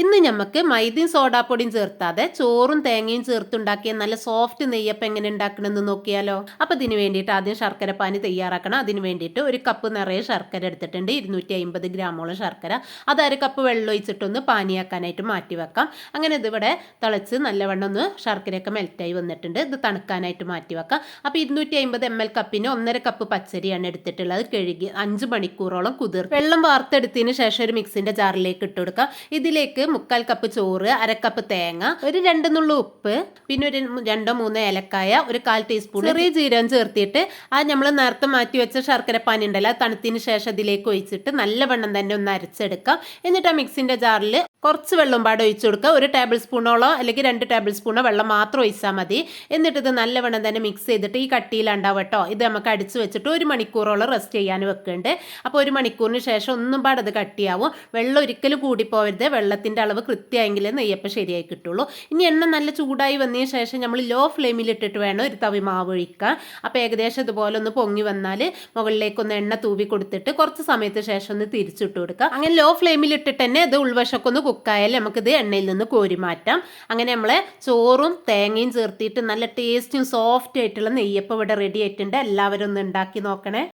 ഇന്ന് നമുക്ക് മൈദയും സോഡാപ്പൊടിയും ചേർത്താതെ ചോറും തേങ്ങയും ചേർത്തുണ്ടാക്കിയ നല്ല സോഫ്റ്റ് നെയ്യപ്പം എങ്ങനെ ഉണ്ടാക്കണമെന്ന് നോക്കിയാലോ? അപ്പോൾ ഇതിന് വേണ്ടിയിട്ട് ആദ്യം ശർക്കര പാനി തയ്യാറാക്കണം. അതിന് വേണ്ടിയിട്ട് ഒരു കപ്പ് നിറയെ ശർക്കര എടുത്തിട്ടുണ്ട്. ഇരുന്നൂറ്റി അമ്പത് ഗ്രാമോളം ശർക്കര. അത് അര കപ്പ് വെള്ളം ഒഴിച്ചിട്ടൊന്ന് പാനിയാക്കാനായിട്ട് മാറ്റി വെക്കാം. അങ്ങനെ ഇതിവിടെ തിളച്ച് നല്ലവണ്ണം ഒന്ന് ശർക്കരയൊക്കെ മെൽറ്റായി വന്നിട്ടുണ്ട്. ഇത് തണുക്കാനായിട്ട് മാറ്റി വെക്കാം. അപ്പോൾ ഇരുന്നൂറ്റി അമ്പത് എം എൽ കപ്പിന് ഒന്നര കപ്പ് പച്ചരിയാണ് എടുത്തിട്ടുള്ളത്. കഴുകി അഞ്ച് മണിക്കൂറോളം കുതിർ വെള്ളം വാർത്തെടുത്തതിന് ശേഷം ഒരു മിക്സിന്റെ ജാറിലേക്ക് ഇട്ട് കൊടുക്കാം. ഇതിലേക്ക് മുക്കാൽ കപ്പ് ചോറ് അരക്കപ്പ് തേങ്ങ ഒരു രണ്ട് നുള്ളു ഉപ്പ് പിന്നെ ഒരു രണ്ടോ മൂന്നോ ഏലക്കായ ഒരു കാൽ ടീസ്പൂൺ ചെറിയ ജീരകം ചേർത്തിട്ട് ആ നമ്മൾ നേരത്തെ മാറ്റി വെച്ച ശർക്കര പാനി ഉണ്ടല്ലോ തണുത്തിന് ശേഷം അതിലേക്ക് ഒഴിച്ചിട്ട് നല്ലവണ്ണം തന്നെ ഒന്ന് അരച്ചെടുക്കാം. എന്നിട്ട് ആ മിക്സിന്റെ ജാറിൽ കുറച്ച് വെള്ളം പാടെ ഒഴിച്ചു കൊടുക്കുക. ഒരു ടേബിൾ സ്പൂണോളോ അല്ലെങ്കിൽ രണ്ട് ടേബിൾ സ്പൂണോ വെള്ളം മാത്രം ഒഴിച്ചാൽ മതി. എന്നിട്ട് ഇത് നല്ലവണ്ണം തന്നെ മിക്സ് ചെയ്തിട്ട് ഈ കട്ടിയിലുണ്ടാവും കേട്ടോ. ഇത് നമുക്ക് അടിച്ച് വെച്ചിട്ട് ഒരു മണിക്കൂറോളം റെസ്റ്റ് ചെയ്യാൻ വെക്കുന്നുണ്ട്. അപ്പോൾ ഒരു മണിക്കൂറിന് ശേഷം ഒന്നും പാടത് കട്ടിയാവും. വെള്ളം ഒരിക്കലും കൂടിപ്പോവരുത്. വെള്ളത്തിന്റെ അളവ് കൃത്യമായെങ്കിലേ നെയ്യപ്പം ശരിയായി കിട്ടുള്ളൂ. ഇനി എണ്ണ നല്ല ചൂടായി വന്നതിന് ശേഷം നമ്മൾ ലോ ഫ്ലെയിമിൽ ഇട്ടിട്ട് വേണം ഒരു തവി മാവ് ഒഴിക്കാൻ. അപ്പോൾ ഏകദേശം ഇതുപോലെ ഒന്ന് പൊങ്ങി വന്നാൽ മുകളിലേക്കൊന്ന് എണ്ണ തൂവി കൊടുത്തിട്ട് കുറച്ച് സമയത്ത് ശേഷം ഒന്ന് തിരിച്ചിട്ട് കൊടുക്കുക. അങ്ങനെ ലോ ഫ്ലെയിമിൽ ഇട്ടിട്ട് തന്നെ ഇത് ഉൾവശമൊക്കെ ഒന്ന് കുക്കായാൽ നമുക്കിത് എണ്ണയിൽ നിന്ന് കോരി മാറ്റാം. അങ്ങനെ നമ്മൾ ചോറും തേങ്ങയും ചേർത്തിട്ട് നല്ല ടേസ്റ്റും സോഫ്റ്റ് ആയിട്ടുള്ള നെയ്യപ്പം ഇവിടെ റെഡി ആയിട്ടുണ്ട്. എല്ലാവരും ഒന്ന് ഉണ്ടാക്കി നോക്കണേ.